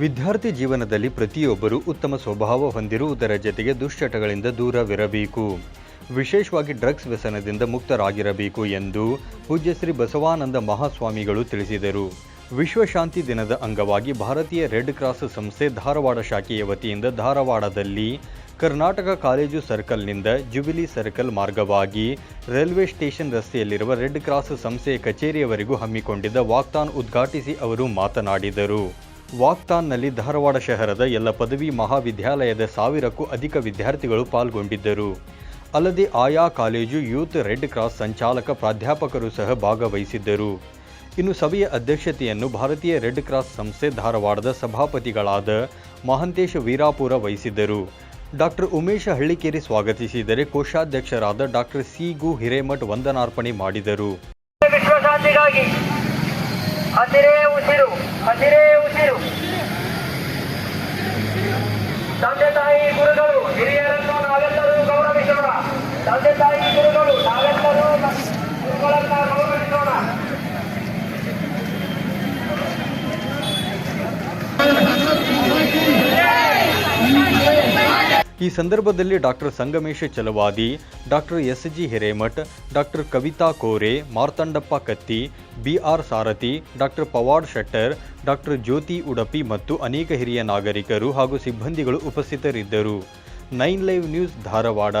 ವಿದ್ಯಾರ್ಥಿ ಜೀವನದಲ್ಲಿ ಪ್ರತಿಯೊಬ್ಬರೂ ಉತ್ತಮ ಸ್ವಭಾವ ಹೊಂದಿರುವುದರ ಜೊತೆಗೆ ದುಶ್ಚಟಗಳಿಂದ ದೂರವಿರಬೇಕು. ವಿಶೇಷವಾಗಿ ಡ್ರಗ್ಸ್ ವ್ಯಸನದಿಂದ ಮುಕ್ತರಾಗಿರಬೇಕು ಎಂದು ಪೂಜ್ಯ ಶ್ರೀ ಬಸವಾನಂದ ಮಹಾಸ್ವಾಮಿಗಳು ತಿಳಿಸಿದರು. ವಿಶ್ವಶಾಂತಿ ದಿನದ ಅಂಗವಾಗಿ ಭಾರತೀಯ ರೆಡ್ ಕ್ರಾಸ್ ಸಂಸ್ಥೆ ಧಾರವಾಡ ಶಾಖೆಯ ವತಿಯಿಂದ ಧಾರವಾಡದಲ್ಲಿ ಕರ್ನಾಟಕ ಕಾಲೇಜು ಸರ್ಕಲ್ನಿಂದ ಜುಬಿಲಿ ಸರ್ಕಲ್ ಮಾರ್ಗವಾಗಿ ರೈಲ್ವೆ ಸ್ಟೇಷನ್ ರಸ್ತೆಯಲ್ಲಿರುವ ರೆಡ್ ಕ್ರಾಸ್ ಸಂಸ್ಥೆಯ ಕಚೇರಿಯವರೆಗೂ ಹಮ್ಮಿಕೊಂಡಿದ್ದ ವಾಕ್ತಾನ್ ಉದ್ಘಾಟಿಸಿ ಅವರು ಮಾತನಾಡಿದರು. ವಾಕ್ತಾನ್ನಲ್ಲಿ ಧಾರವಾಡ ಶಹರದ ಎಲ್ಲ ಪದವಿ ಮಹಾವಿದ್ಯಾಲಯದ ಸಾವಿರಕ್ಕೂ ಅಧಿಕ ವಿದ್ಯಾರ್ಥಿಗಳು ಪಾಲ್ಗೊಂಡಿದ್ದರು. ಅಲ್ಲದೆ ಆಯಾ ಕಾಲೇಜು, ಯೂತ್ ರೆಡ್ ಕ್ರಾಸ್ ಸಂಚಾಲಕ ಪ್ರಾಧ್ಯಾಪಕರು ಸಹ ಭಾಗವಹಿಸಿದ್ದರು. ಇನ್ನು ಸಭೆಯ ಅಧ್ಯಕ್ಷತೆಯನ್ನು ಭಾರತೀಯ ರೆಡ್ ಕ್ರಾಸ್ ಸಂಸ್ಥೆ ಧಾರವಾಡದ ಸಭಾಪತಿಗಳಾದ ಮಹಂತೇಶ ವೀರಾಪುರ ವಹಿಸಿದ್ದರು. ಡಾಕ್ಟರ್ ಉಮೇಶ ಹಳ್ಳಿಕೇರಿ ಸ್ವಾಗತಿಸಿದರೆ ಕೋಶಾಧ್ಯಕ್ಷರಾದ ಡಾಕ್ಟರ್ ಸಿ ಗು ಹಿರೇಮಠ್ ವಂದನಾರ್ಪಣೆ ಮಾಡಿದರು. 走れ後ろ走れ後ろ300ブルガルエリア ಈ ಸಂದರ್ಭದಲ್ಲಿ doctor Sangamesha Chalavadi, doctor S G Hiremath, doctor Kavita Kore, Martandappa Katti, BR Sarathi, doctor Pavad Shettar, doctor Jyoti Udapi ಮತ್ತು ಅನೇಕ ಹಿರಿಯ ನಾಗರಿಕರು ಹಾಗೂ ಸಿಬ್ಬಂದಿಗಳು ಉಪಸ್ಥಿತರಿದ್ದರು. Nine live news Dharwad.